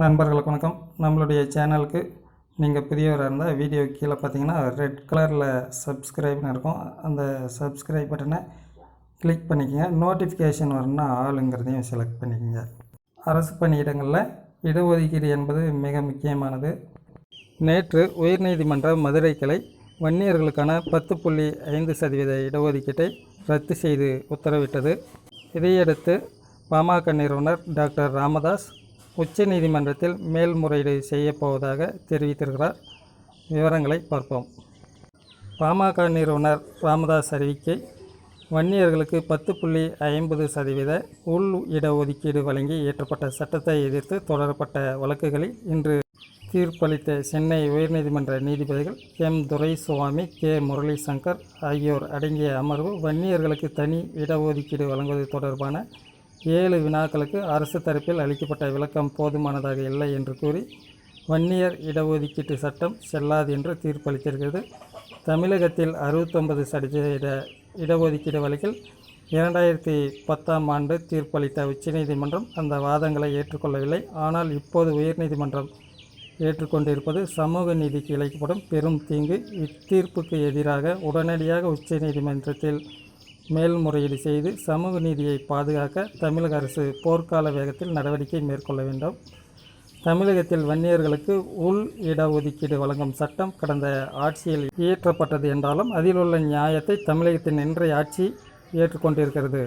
நண்பர்களுக்கு வணக்கம். நம்மளுடைய சேனலுக்கு நீங்கள் புதியவராக இருந்தால் வீடியோ கீழே பார்த்தீங்கன்னா ரெட் கலரில் சப்ஸ்கிரைப்னு இருக்கும். அந்த சப்ஸ்கிரைப் பட்டனை கிளிக் பண்ணிக்கோங்க. நோட்டிஃபிகேஷன் வரணும்னா ஆளுங்கிறதையும் செலக்ட் பண்ணிக்கோங்க. அரசு பணியிடங்களில் இடஒதுக்கீடு என்பது மிக முக்கியமானது. நேற்று உயர்நீதிமன்ற மதுரை கிளை வன்னியர்களுக்கான பத்து புள்ளி ஐந்து சதவீத இடஒதுக்கீட்டை ரத்து செய்து உத்தரவிட்டது. இதையடுத்து பாமக நிறுவனர் டாக்டர் ராமதாஸ் உச்சநீதிமன்றத்தில் மேல்முறையீடு செய்யப்போவதாக தெரிவித்திருக்கிறார். விவரங்களை பார்ப்போம். பாமக நிறுவனர் ராமதாஸ் அறிவிக்கை வன்னியர்களுக்கு பத்து புள்ளி ஐம்பது சதவீத உள் இடஒதுக்கீடு வழங்கி இயற்றப்பட்ட சட்டத்தை எதிர்த்து தொடரப்பட்ட வழக்குகளில் இன்று தீர்ப்பளித்த சென்னை உயர்நீதிமன்ற நீதிபதிகள் எம். துரைசுவாமி கே. முரளி சங்கர் ஆகியோர் அடங்கிய அமர்வு வன்னியர்களுக்கு தனி இடஒதுக்கீடு வழங்குவது தொடர்பான ஏழு வினாக்களுக்கு அரசு தரப்பில் அளிக்கப்பட்ட விளக்கம் போதுமானதாக இல்லை என்று கூறி வன்னியர் இடஒதுக்கீட்டு சட்டம் செல்லாது என்று தீர்ப்பளித்திருக்கிறது. தமிழகத்தில் அறுபத்தொன்பது சதவீத இடஒதுக்கீடு வழக்கில் இரண்டாயிரத்தி பத்தாம் ஆண்டு தீர்ப்பளித்த உச்சநீதிமன்றம் அந்த வாதங்களை ஏற்றுக்கொள்ளவில்லை. ஆனால் இப்போது உயர்நீதிமன்றம் ஏற்றுக்கொண்டிருப்பது சமூக நீதிக்கு இழைக்கப்படும் பெரும் தீங்கு. இத்தீர்ப்புக்கு எதிராக உடனடியாக உச்சநீதிமன்றத்தில் மேல்முறையீடு செய்து சமூக நீதியை பாதுகாக்க தமிழக அரசு போர்க்கால வேகத்தில் நடவடிக்கை மேற்கொள்ள வேண்டும். தமிழகத்தில் வன்னியர்களுக்கு உள் இடஒதுக்கீடு வழங்கும் சட்டம் கடந்த ஆட்சியில் இயற்றப்பட்டது என்றாலும் அதில் உள்ள நியாயத்தை தமிழகத்தின் இன்றைய ஆட்சி ஏற்றுக்கொண்டிருக்கிறது.